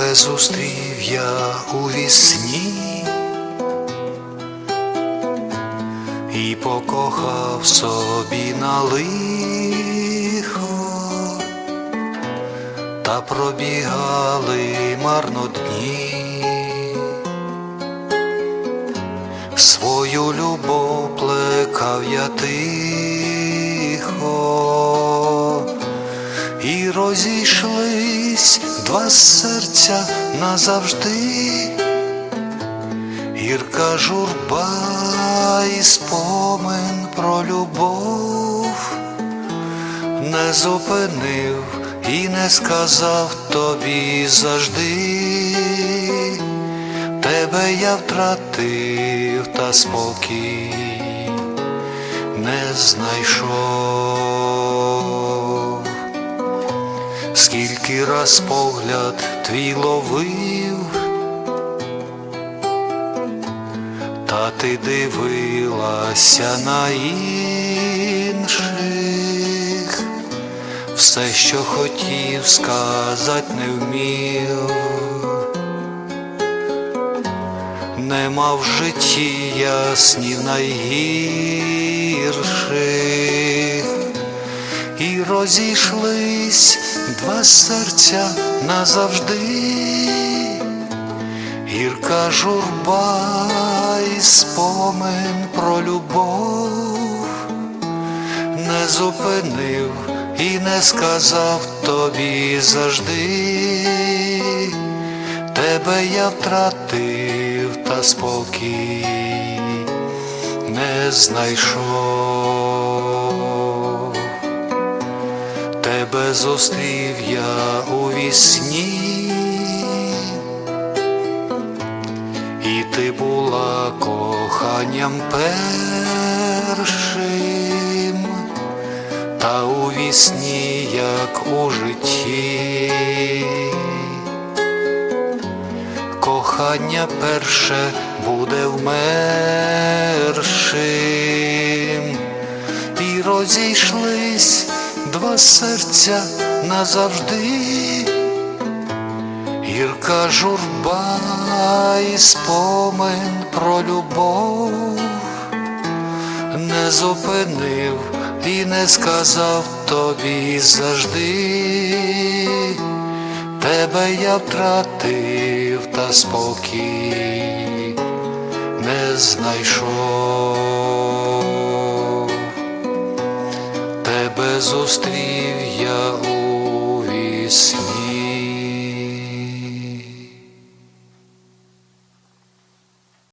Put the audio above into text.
Тебе зустрів я у вісні і покохав собі на лихо, та пробігали марно дні, свою любов плекав я тихо, і розійшлись два серця назавжди. Гірка журба і спомин про любов не зупинив і не сказав тобі завжди, тебе я втратив, та спокій не знайшов, скільки раз погляд твій ловив. Та ти дивилася на інших, все, що хотів, сказать не вмів, нема в житті яснів найгірших, розійшлись два серця назавжди. Гірка журба і спомин про любов. Не зупинив і не сказав тобі завжди, тебе я втратив, та спокій не знайшов, зустрів я у вісні. І ти була коханням першим, та у вісні, як у житті, кохання перше буде вмершим, і розійшлись два серця назавжди. Гірка журба і спомин про любов. Не зупинив і не сказав тобі завжди, тебе я втратив, та спокій не знайшов, тебе